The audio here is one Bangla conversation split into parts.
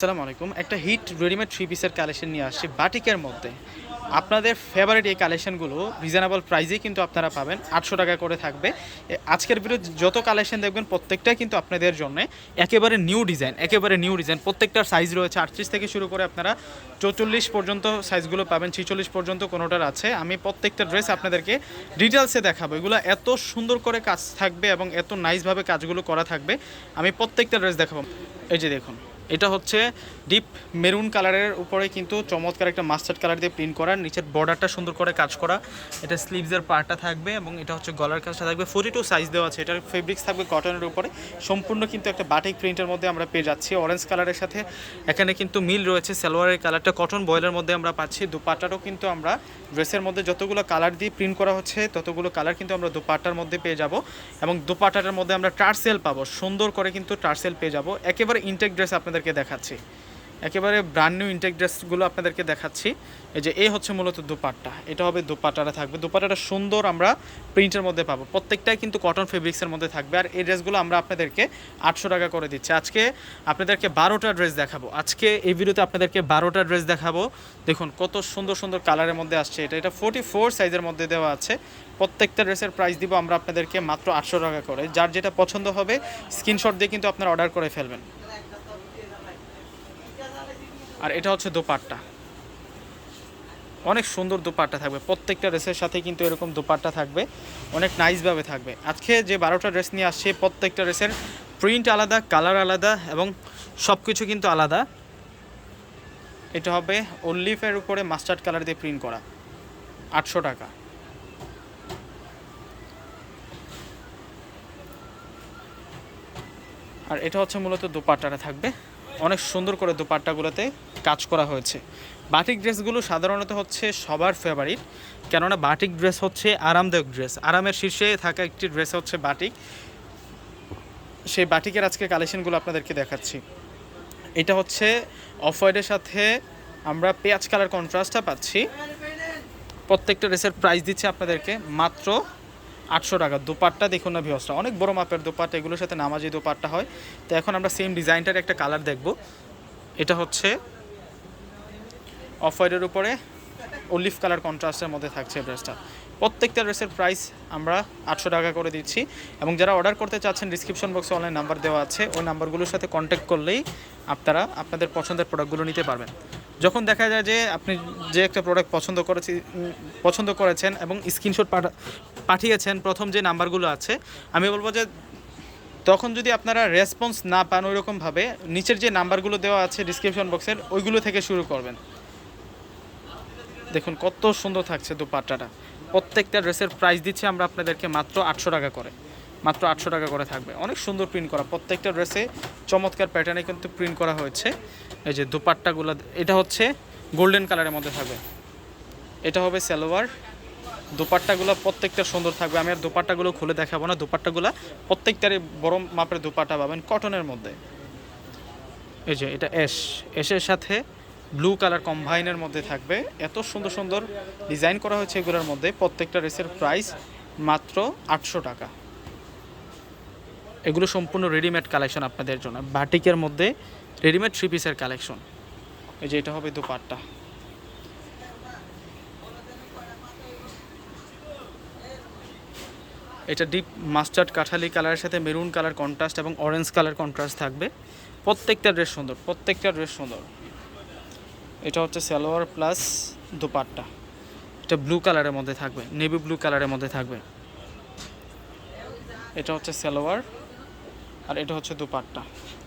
আসসালামু আলাইকুম। একটা হিট রেডিমেড থ্রি পিসের কালেকশন নিয়ে আসছি বাটিকের মধ্যে। আপনাদের ফেভারিট এই কালেকশনগুলো রিজনেবল প্রাইসেই কিন্তু আপনারা পাবেন। আটশো টাকা করে থাকবে। আজকের ভিডিও যত কালেকশন দেখবেন, প্রত্যেকটাই কিন্তু আপনাদের জন্য একেবারে নিউ ডিজাইন একেবারে নিউ ডিজাইন প্রত্যেকটার সাইজ রয়েছে আটত্রিশ থেকে শুরু করে আপনারা চৌচল্লিশ পর্যন্ত সাইজগুলো পাবেন, ছিচল্লিশ পর্যন্ত কোনোটার আছে। আমি প্রত্যেকটা ড্রেস আপনাদেরকে ডিটেলসে দেখাবো। এগুলো এত সুন্দর করে কাজ থাকবে এবং এত নাইসভাবে কাজগুলো করা থাকবে। আমি প্রত্যেকটা ড্রেস দেখাবো। এই যে দেখুন। এটা হচ্ছে ডিপ মেরুন কালারের উপরে কিন্তু চমৎকার একটা মাস্টার্ড কালার দিয়ে প্রিন্ট করা। নিচের বর্ডারটা সুন্দর করে কাজ করা। এটা স্লিভসের পার্টটা থাকবে এবং এটা হচ্ছে গলার কাজটা থাকবে। ফোর্টি টু সাইজ দেওয়া আছে। এটার ফেব্রিক্স থাকবে কটনের উপরে। সম্পূর্ণ কিন্তু একটা বাটিক প্রিন্টের মধ্যে আমরা পেয়ে যাচ্ছি। অরেঞ্জ কালারের সাথে এখানে কিন্তু মিল রয়েছে সালোয়ারের কালারটা কটন বয়েলের মধ্যে আমরা পাচ্ছি। দুপাট্টারও কিন্তু আমরা ড্রেসের মধ্যে যতগুলো কালার দিয়ে প্রিন্ট করা হচ্ছে, ততগুলো কালার কিন্তু আমরা দুপাট্টার মধ্যে পেয়ে যাব। এবং দুপাট্টাটার মধ্যে আমরা টার্সেল পাবো। সুন্দর করে কিন্তু টার্সেল পেয়ে যাব। একেবারে ইনটেক ড্রেস আপনাদেরকে দেখাচ্ছি। একেবারে ব্র্যান্ড নিউ ইনটেক ড্রেসগুলো আপনাদেরকে দেখাচ্ছি। এই যে, এই হচ্ছে মূলত দুপাট্টা। এটা হবে দুপাট্টাটা থাকবে। দুপাট্টাটা সুন্দর আমরা প্রিন্টের মধ্যে পাবো। প্রত্যেকটাই কিন্তু কটন ফেব্রিক্সের মধ্যে থাকবে। আর এই ড্রেসগুলো আমরা আপনাদেরকে আটশো টাকা করে দিচ্ছি। আজকে আপনাদেরকে বারোটা ড্রেস দেখাবো। আজকে এই ভিডিওতে আপনাদেরকে বারোটা ড্রেস দেখাবো। দেখুন, কত সুন্দর সুন্দর কালারের মধ্যে আসছে এটা। এটা ফোর্টি ফোর সাইজের মধ্যে দেওয়া আছে। প্রত্যেকটা ড্রেসের প্রাইস দিব আমরা আপনাদেরকে মাত্র আটশো টাকা করে। যার যেটা পছন্দ হবে স্ক্রিনশট দিয়ে কিন্তু আপনারা অর্ডার করে ফেলবেন। আর এটা হচ্ছে দোপাট্টা। অনেক সুন্দর দোপাট্টা থাকবে। প্রত্যেকটা ড্রেসের সাথে কিন্তু এরকম দোপাট্টা থাকবে। অনেক নাইসভাবে থাকবে। আজকে যে বারোটা ড্রেস নিয়ে আসছে, প্রত্যেকটা ড্রেসের প্রিন্ট আলাদা কালার আলাদা এবং সব কিছু কিন্তু আলাদা। এটা হবে অলিফের উপরে মাস্টার্ড কালার দিয়ে প্রিন্ট করা। আটশো টাকা। আর এটা হচ্ছে মূলত দোপাট্টাটা থাকবে। অনেক সুন্দর করে দোপাট্টাগুলোতে কাজ করা হয়েছে। বাটিক ড্রেসগুলো সাধারণত হচ্ছে সবার ফেভারিট কেননা বাটিক ড্রেস হচ্ছে আরামদায়ক ড্রেস। আরামের শীর্ষে থাকা একটি ড্রেস হচ্ছে বাটিক। সেই বাটিকের আজকে কালেকশনগুলো আপনাদেরকে দেখাচ্ছি। এটা হচ্ছে অফ হোয়াইটের সাথে আমরা পেঁয়াজ কালার কন্ট্রাস্টটা পাচ্ছি। প্রত্যেকটা ড্রেসের প্রাইস দিচ্ছে আপনাদেরকে মাত্র আটশো টাকা। দোপাট্টা দেখুন না ভিওসটা অনেক বড় মাপের দোপাট্টা, এগুলোর সাথে নামাজি দোপাট্টা হয়। তো এখন আমরা সেম ডিজাইনটার একটা কালার দেখব। এটা হচ্ছে অফ হোয়াইটের উপরে অলিভ কালার কন্ট্রাস্টের মধ্যে থাকছে ড্রেসটা প্রত্যেকটা ড্রেসের প্রাইস আমরা আটশো টাকা করে দিচ্ছি। এবং যারা অর্ডার করতে চাচ্ছেন ডিসক্রিপশন বক্সে অনলাইন নাম্বার দেওয়া আছে। ওই নাম্বারগুলোর সাথে কন্ট্যাক্ট করলেই আপনারা আপনাদের পছন্দের প্রোডাক্টগুলো নিতে পারবেন। যখন দেখা যায় যে আপনি যে একটা প্রোডাক্ট পছন্দ করেছি পছন্দ করেছেন এবং স্ক্রিনশট পাঠিয়েছেন, প্রথম যে নাম্বারগুলো আছে, আমি বলব যে তখন যদি আপনারা রেসপন্স না পান ওইরকমভাবে, নিচের যে নাম্বারগুলো দেওয়া আছে ডিসক্রিপশন বক্সের ওইগুলো থেকে শুরু করবেন। দেখুন কত সুন্দর থাকছে দুপাট্টাটা। প্রত্যেকটা ড্রেসের প্রাইস দিচ্ছি আমরা আপনাদেরকে মাত্র আটশো টাকা করে। মাত্র আটশো টাকা করে থাকবে। অনেক সুন্দর প্রিন্ট করা। প্রত্যেকটা ড্রেসে চমৎকার প্যাটার্নে কিন্তু প্রিন্ট করা হয়েছে। এই যে দুপাট্টাগুলো, এটা হচ্ছে গোল্ডেন কালারের মধ্যে থাকবে। এটা হবে সালোয়ার। দুপাট্টাগুলো প্রত্যেকটা সুন্দর থাকবে। আমি আর দুপাট্টাগুলো খুলে দেখাবো না। দুপাট্টাগুলো প্রত্যেকটারই বড় মাপের দুপাট্টা পাবেন কটনের মধ্যে। এই যে এটা এস। এসের সাথে ব্লু কালার কম্বাইনের মধ্যে থাকবে। এত সুন্দর সুন্দর ডিজাইন করা হয়েছে এগুলোর মধ্যে। প্রত্যেকটা রেসের প্রাইস মাত্র আটশো টাকা। এগুলো সম্পূর্ণ রেডিমেড কালেকশন আপনাদের জন্য। বাটিকের মধ্যে রেডিমেড থ্রি পিসের কালেকশন। এই যে এটা হবে দুপাট্টা। এটা ডিপ মাস্টার্ড কাঠালি কালারের সাথে মেরুন কালার কন্ট্রাস্ট এবং অরেঞ্জ কালার কন্ট্রাস্ট থাকবে। প্রত্যেকটা ড্রেস সুন্দর, প্রত্যেকটা ড্রেস সুন্দর। এটা হচ্ছে সালোয়ার প্লাস দুপাট্টা। এটা ব্লু কালারের মধ্যে থাকবে নেভি ব্লু কালারের মধ্যে থাকবে। এটা হচ্ছে সালোয়ার আর এটা হচ্ছে দুপাট্টা।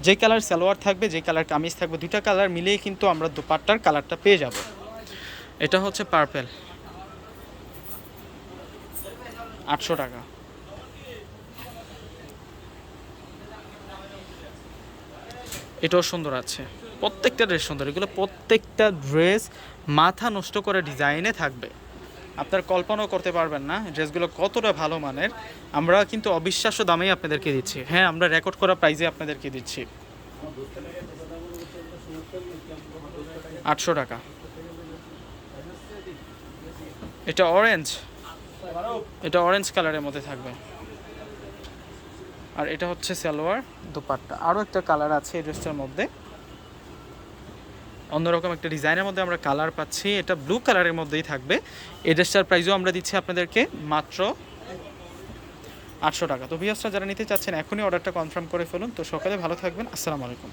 যে কালার সালোয়ার থাকবে, যে কালার কামিজ থাকবে দুটা কালার মিলিয়ে কিন্তু আমরা দুপাট্টার কালারটা পেয়ে যাব। এটা হচ্ছে পার্পেল আটশো টাকা। এটাও সুন্দর আছে। প্রত্যেকটা ড্রেস সুন্দর। এগুলো প্রত্যেকটা ড্রেস মাথা নষ্ট করে ডিজাইনে থাকবে। আপনার কল্পনাও করতে পারবেন না ড্রেসগুলো কতটা ভালো মানের। আমরা কিন্তু অবিশ্বাস্য দামেই আপনাদেরকে দিচ্ছি। হ্যাঁ আমরা রেকর্ড করা প্রাইজে আপনাদেরকে দিচ্ছি। আটশো টাকা। এটা অরেঞ্জ এটা অরেঞ্জ কালারের মধ্যে থাকবে। আর এটা হচ্ছে সালোয়ার দুপাট্টা। আরও একটা কালার আছে এই ড্রেসটার মধ্যে। অন্যরকম একটা ডিজাইনের মধ্যে আমরা কালার পাচ্ছি। এটা ব্লু কালারের মধ্যেই থাকবে। এই ড্রেসটার প্রাইসও আমরা দিচ্ছি আপনাদেরকে মাত্র আটশো টাকা। তো ভিয়াসটা যারা নিতে চাচ্ছেন, এখনই অর্ডারটা কনফার্ম করে ফেলুন। তো সকালে ভালো থাকবেন। আসসালামু আলাইকুম।